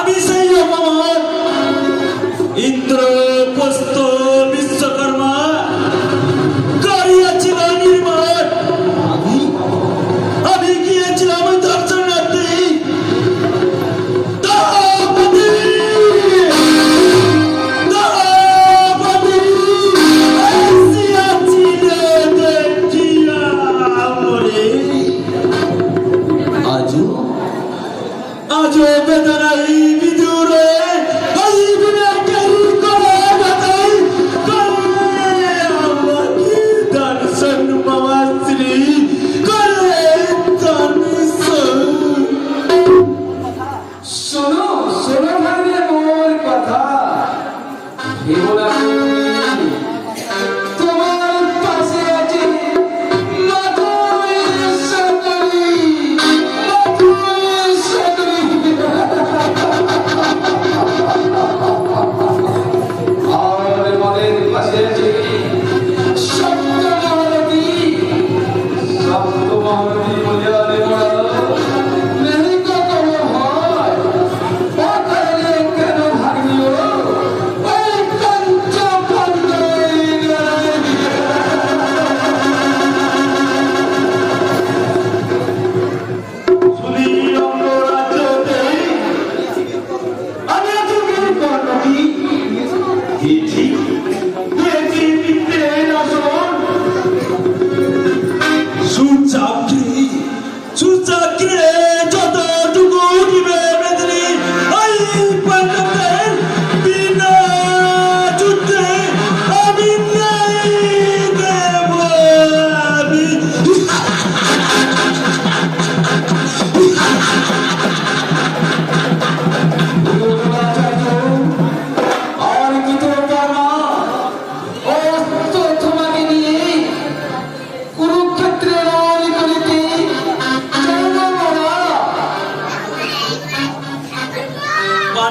আমি সেই রকম ইন্দ্র প্রস্তুত বেদনাহীন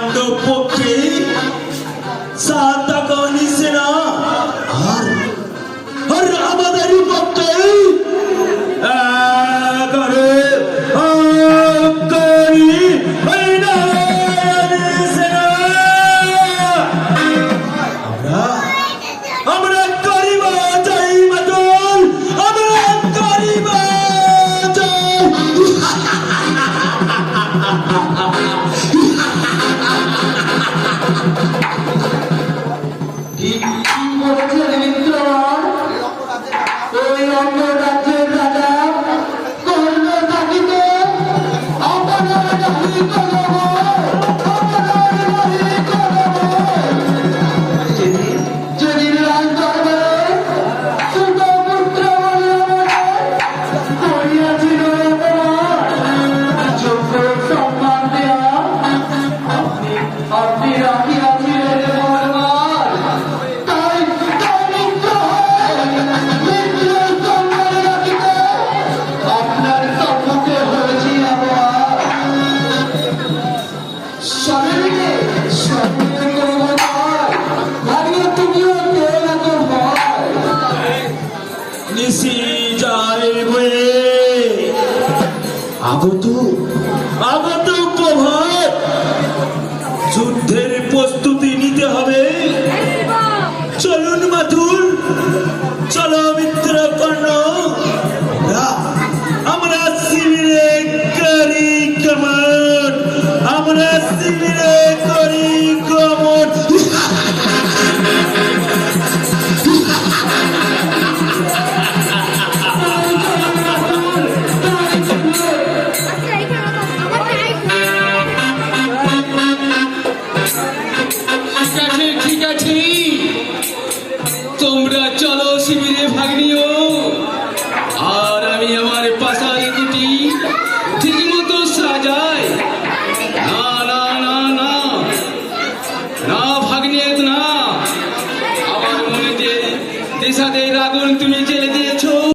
চাঁদ পক্ষে চাঁদ নিশি যায় বয়ে আগতু আগত প্রভাত যুদ্ধের প্রস্তুতি নিতে হবে। চলুন মাথুর চলো মিত্র কর্ণ।